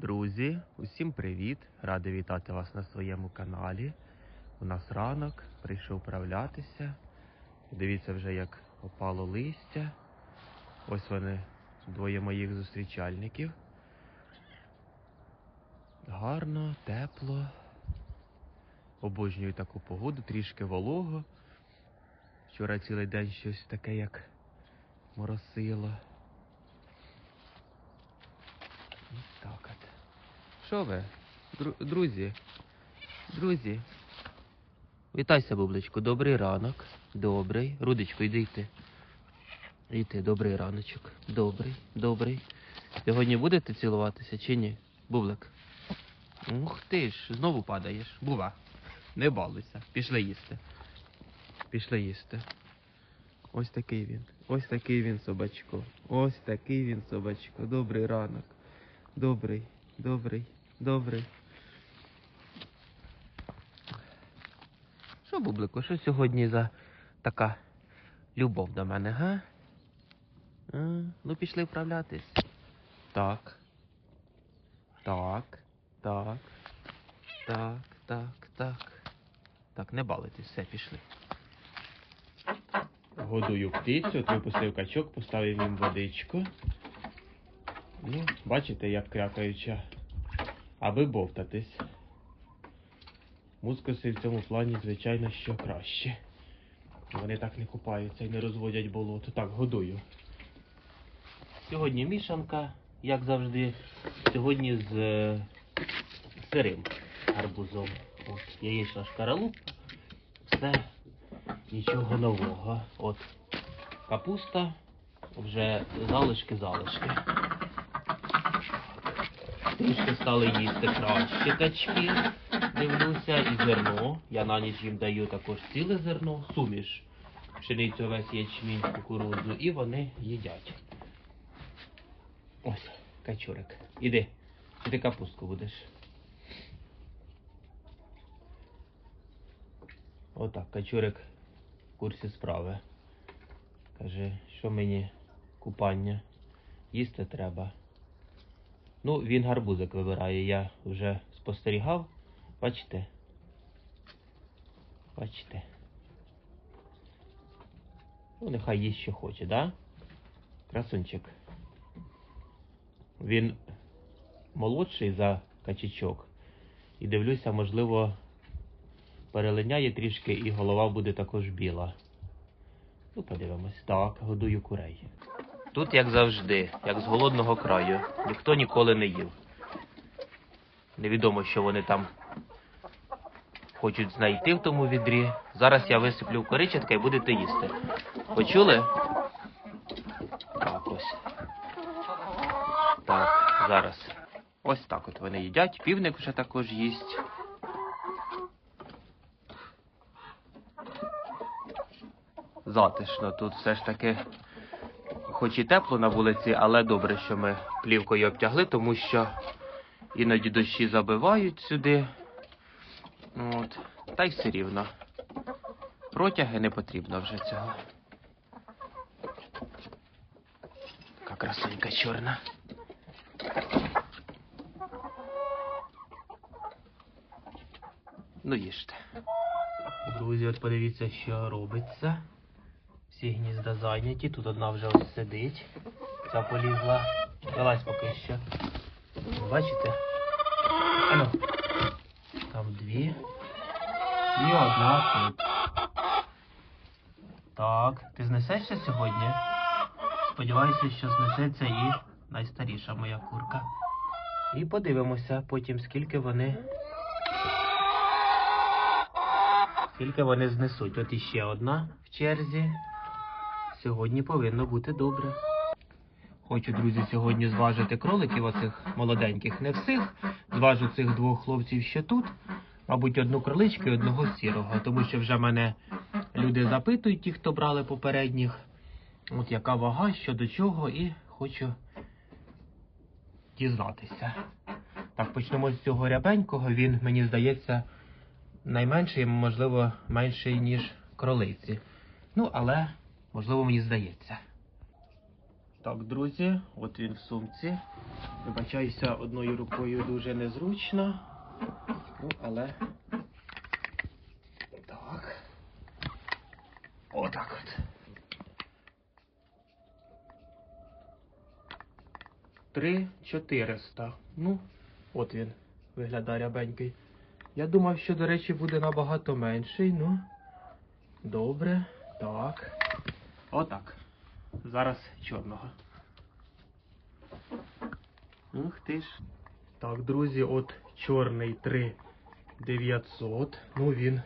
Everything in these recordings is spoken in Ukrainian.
Друзі, усім привіт! Радий вітати вас на своєму каналі. У нас ранок, прийшов вправлятися. Дивіться вже, як опало листя. Ось вони, двоє моїх зустрічальників. Гарно, тепло. Обожнюю таку погоду, трішки волого. Вчора цілий день щось таке, як моросило. Ось так от. Що ви? Друзі? Друзі. Вітайся, бубличку. Добрий ранок. Добрий. Рудечко, йди йти. Йти, добрий раночок. Добрий, добрий. Сьогодні будете цілуватися чи ні? Бублик. Ух ти ж, знову падаєш. Бува. Не балуйся. Пішли їсти. Пішли їсти. Ось такий він. Ось такий він собачко. Ось такий він собачко. Добрий ранок. Добрий, добрий, добрий. Що, Бублику, що сьогодні за така любов до мене, га? А, ну пішли вправлятись. Так. Так, так. Так, так, так. Так, не балуйтесь, все, пішли. Годую птицю, випустив качок, поставив їм водичку. Ну, бачите, як крякаюча. Аби бовтатись. Мускуси в цьому плані, звичайно, що краще. Вони так не купаються і не розводять болото. Так, годую. Сьогодні мішанка, як завжди. Сьогодні з е, сирим гарбузом. От, яєчна шкаралупа. Все, нічого нового. От, капуста, вже залишки-залишки. Трішки стали їсти краще качки. Дивлюся, і зерно. Я на ніч їм даю також ціле зерно, суміш, пшеницю, весь ячмінь, кукурудзу, і вони їдять. Ось, качурик. Іди. Ти капустку будеш? Отак, качурик в курсі справи. Каже, що мені купання? Їсти треба. Ну, він гарбузик вибирає, я вже спостерігав. Бачите? Бачите? Ну, нехай їсть що хоче, да? Красунчик. Він молодший за качечок. І дивлюся, можливо, перелиняє трішки і голова буде також біла. Ну, подивимось. Так, годую курей. Тут, як завжди, як з голодного краю, ніхто ніколи не їв. Невідомо, що вони там хочуть знайти в тому відрі. Зараз я висиплю коричатка і будете їсти. Почули? Так, ось. Так, зараз. Ось так от вони їдять. Півник вже також їсть. Затишно тут все ж таки хоч і тепло на вулиці, але добре, що ми плівкою обтягли, тому що іноді дощі забивають сюди. От. Та й все рівно. Протяги не потрібно вже цього. Така красунька чорна. Ну, їжте. Друзі, от подивіться, що робиться. Всі гнізда зайняті. Тут одна вже ось сидить. Ця полізла. Вилазь поки що. Бачите? Ану. Там дві. І одна тут. Так, ти знесешся сьогодні? Сподіваюся, що знесеться і найстаріша моя курка. І подивимося потім, скільки вони. Скільки вони знесуть. От іще одна в черзі. Сьогодні повинно бути добре. Хочу, друзі, сьогодні зважити кроликів оцих молоденьких. Не всіх. Зважу цих двох хлопців ще тут. Мабуть, одну кроличку і одного сірого. Тому що вже мене люди запитують, ті, хто брали попередніх. От яка вага, що до чого, і хочу дізнатися. Так, почнемо з цього рябенького. Він, мені здається, найменший, можливо, менший, ніж кролиці. Ну, але, можливо, мені здається. Так, друзі, от він в сумці. Вибачаюся, одною рукою дуже незручно. Ну, але. Так. Отак от. Три чотириста. Ну, от він виглядає рябенький. Я думав, що, до речі, буде набагато менший. Ну, добре. Так. Отак. Зараз чорного. Ух ти ж. Так, друзі, от чорний 3900. Ну він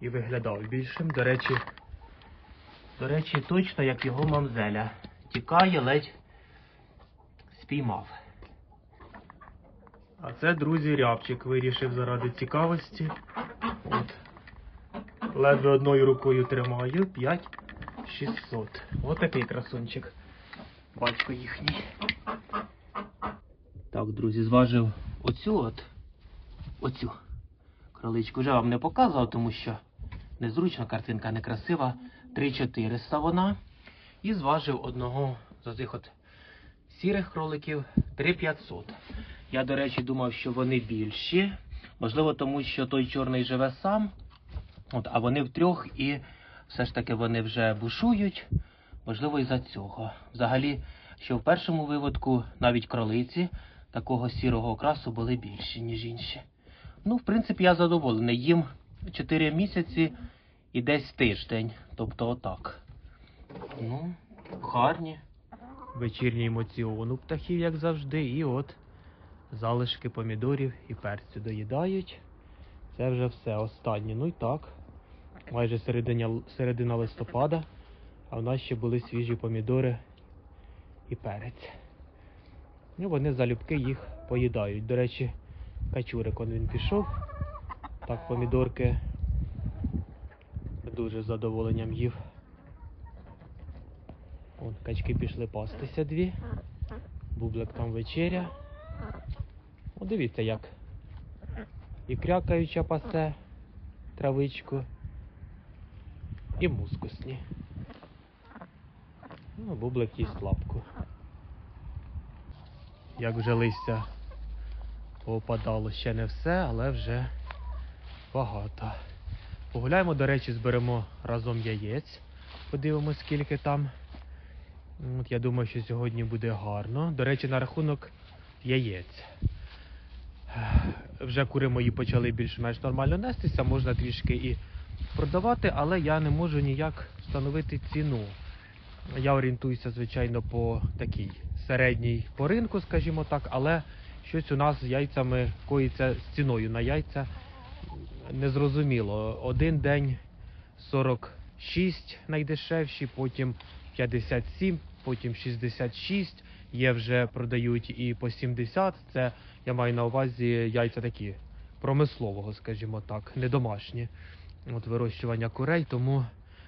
і виглядав більшим. До речі, до речі, точно як його мамзеля. Тікає, ледь спіймав. А це, друзі, рябчик вирішив заради цікавості. От. Ледве одною рукою тримаю. 5600. Ось такий красунчик. Батько їхній. Так, друзі, зважив оцю от. Оцю кроличку. Вже вам не показував, тому що незручно, картинка некрасива. 3400 вона. І зважив одного з цих от сірих кроликів 3500. Я, до речі, думав, що вони більші. Можливо, тому що той чорний живе сам. От, а вони втрьох і все ж таки вони вже бушують. Можливо, із-за цього. Взагалі, що в першому виводку навіть кролиці такого сірого окрасу були більші, ніж інші. Ну, в принципі, я задоволений. Їм 4 місяці і десь тиждень. Тобто отак. Ну, гарні. Вечірній моціон у птахів, як завжди, і от залишки помідорів і перцю доїдають. Це вже все останнє. Ну і так. Майже середина, середина листопада, а в нас ще були свіжі помідори і перець. Ну, вони залюбки їх поїдають. До речі, качурик він пішов. Так, помідорки дуже з задоволенням їв. От, качки пішли пастися дві. Бублик там вечеря. О, дивіться як. І крякаюча пасе травичку. І мускусні. Ну, бублик їсть лапку. Як вже листя попадало ще не все, але вже багато. Погуляємо, до речі, зберемо разом яєць. Подивимось, скільки там. От я думаю, що сьогодні буде гарно. До речі, на рахунок яєць. Вже кури мої почали більш-менш нормально нестися, можна трішки і продавати, але я не можу ніяк встановити ціну. Я орієнтуюся, звичайно, по такій середній по ринку, скажімо так, але щось у нас з яйцями коїться з ціною на яйця незрозуміло. Один день 46 найдешевші, потім 57, потім 66. Є вже продають і по 70. Це я маю на увазі яйця такі промислового, скажімо так, не домашні. От вирощування курей. Тому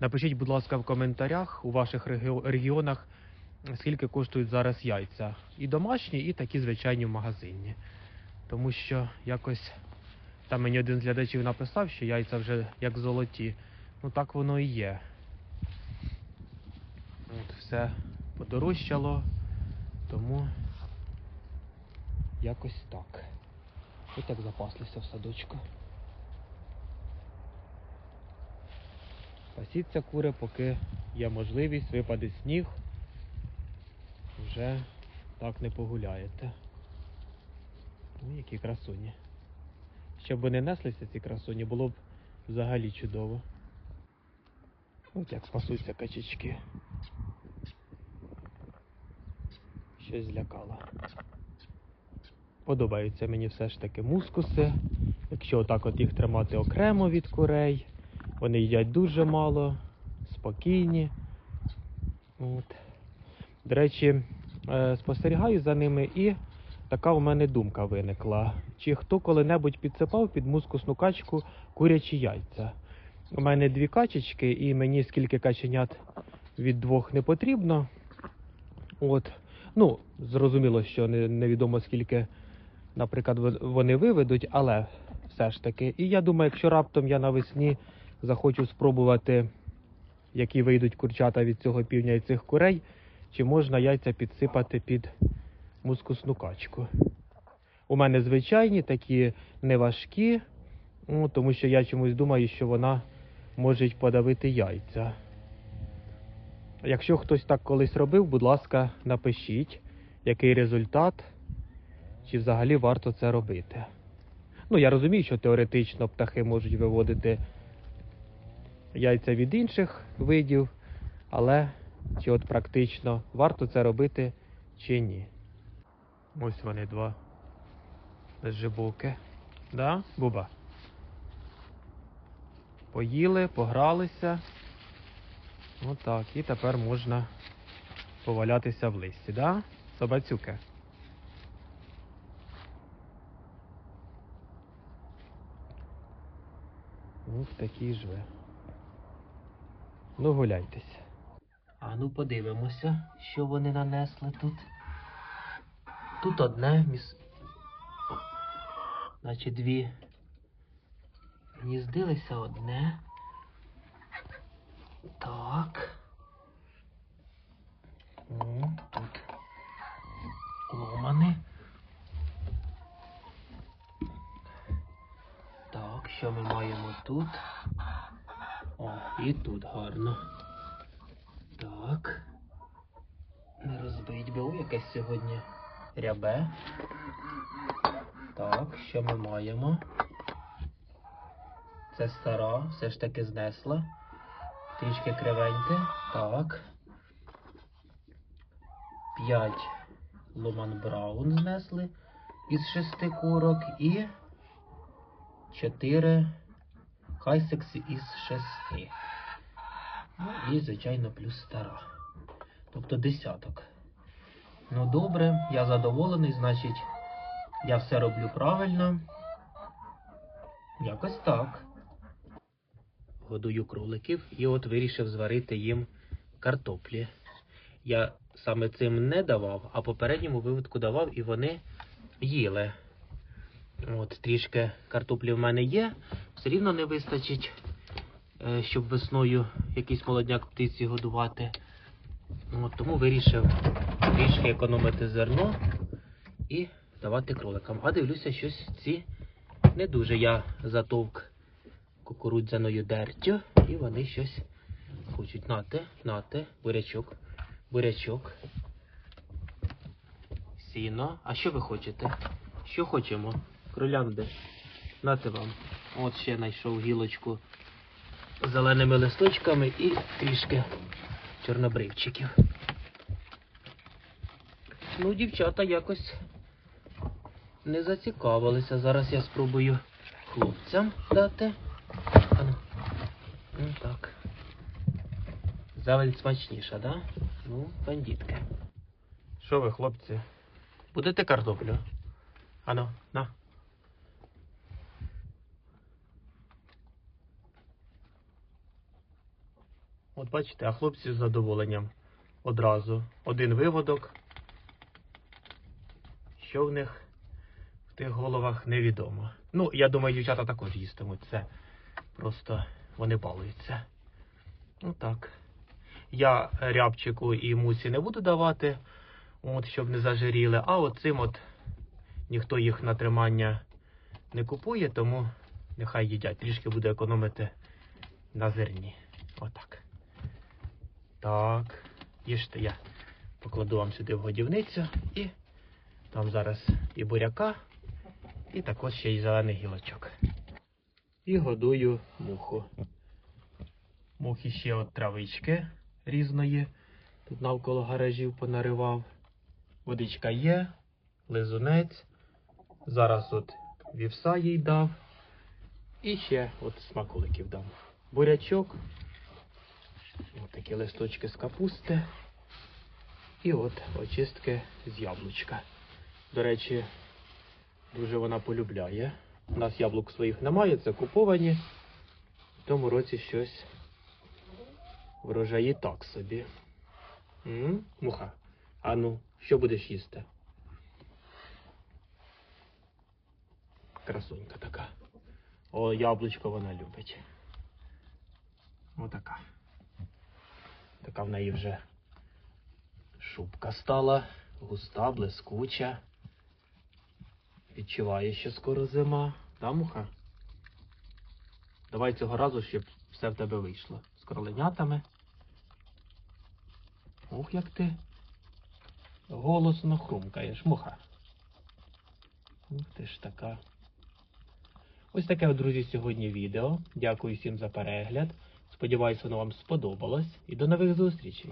напишіть, будь ласка, в коментарях у ваших регіонах, скільки коштують зараз яйця. І домашні, і такі звичайні в магазині. Тому що якось там мені один з глядачів написав, що яйця вже як золоті. Ну так воно і є. От все подорожчало, тому якось так. Ось так запаслися в садочку. Пасіться кури, поки є можливість, випаде сніг, вже так не погуляєте. Ну, які красуні. Щоб вони неслися ці красуні, було б взагалі чудово. От як пасуться качечки. Щось злякало. Подобаються мені все ж таки мускуси. Якщо отак от їх тримати окремо від курей, вони їдять дуже мало, спокійні. От. До речі, е, спостерігаю за ними і така у мене думка виникла. Чи хто коли-небудь підсипав під мускусну качку курячі яйця? У мене дві качечки, і мені скільки каченят від двох не потрібно. От. Ну, зрозуміло, що не, невідомо скільки, наприклад, вони виведуть, але все ж таки. І я думаю, якщо раптом я навесні захочу спробувати, які вийдуть курчата від цього півня і цих курей, чи можна яйця підсипати під мускусну качку. У мене звичайні, такі неважкі, ну, тому що я чомусь думаю, що вона може подавити яйця. Якщо хтось так колись робив, будь ласка, напишіть, який результат, чи взагалі варто це робити. Ну, я розумію, що теоретично птахи можуть виводити яйця від інших видів, але чи от практично варто це робити чи ні. Ось вони два жибоки. Да, Буба? Поїли, погралися. Отак. І тепер можна повалятися в листі, да? Собацюки. Ось такі ж ви. Ну, гуляйтеся. А ну подивимося, що вони нанесли тут. Тут одне міс. Значить дві. Гніздилися одне. Так. О, тут ломани. Так, що ми маємо тут? І тут гарно. Так. Не розбить би. Якесь сьогодні рябе. Так, що ми маємо? Це стара, все ж таки знесла. Трішки кривеньке. Так. П'ять Ломан Браун знесли із шести курок і чотири Хайсекс із шести. Ну і, звичайно, плюс стара. Тобто десяток. Ну добре, я задоволений, значить, я все роблю правильно. Якось так. Годую кроликів і от вирішив зварити їм картоплі. Я саме цим не давав, а попередньому виводку давав і вони їли. От трішки картоплі в мене є, все рівно не вистачить, е, щоб весною якийсь молодняк птиці годувати. От, тому вирішив трішки економити зерно і давати кроликам. А дивлюся, щось ці не дуже я затовк кукурудзяною дертю, і вони щось хочуть. Нате, нате, бурячок, бурячок. Сіно. А що ви хочете? Що хочемо? Кролянди. Нате вам. От ще знайшов гілочку з зеленими листочками і трішки чорнобривчиків. Ну, дівчата якось не зацікавилися. Зараз я спробую хлопцям дати. Ану. Ну так. Заваль смачніша, да? Ну, бандитка. Що ви, хлопці? Будете картоплю? Ану, на. От бачите, а хлопці з задоволенням одразу. Один виводок. Що в них в тих головах невідомо. Ну, я думаю, дівчата також їстимуть це. Просто вони балуються. Ну так. Я рябчику і мусі не буду давати, от, щоб не зажиріли, а от цим от ніхто їх на тримання не купує, тому нехай їдять. Трішки буде економити на зерні. Отак. Так, їжте я покладу вам сюди в годівницю і там зараз і буряка, і також ще й зелений гілочок. І годую муху. Мухи ще от травички різної. Тут навколо гаражів понаривав. Водичка є, лизунець. Зараз от вівса їй дав. І ще от смаколиків дам. Бурячок. Ось такі листочки з капусти. І от очистки з яблучка. До речі, дуже вона полюбляє. У нас яблук своїх немає, це куповані. В тому році щось врожаї так собі. М? Муха. А ну, що будеш їсти? Красунька така. О, яблучко вона любить. Отака. Така в неї вже Шубка стала густа, блискуча. Відчуває, що скоро зима. Да, муха? Давай цього разу, щоб все в тебе вийшло. З кроленятами. Ух, як ти голосно хрумкаєш, муха. Ух ти ж така. Ось таке, друзі, сьогодні відео. Дякую всім за перегляд. Сподіваюсь, воно вам сподобалось. І до нових зустрічей.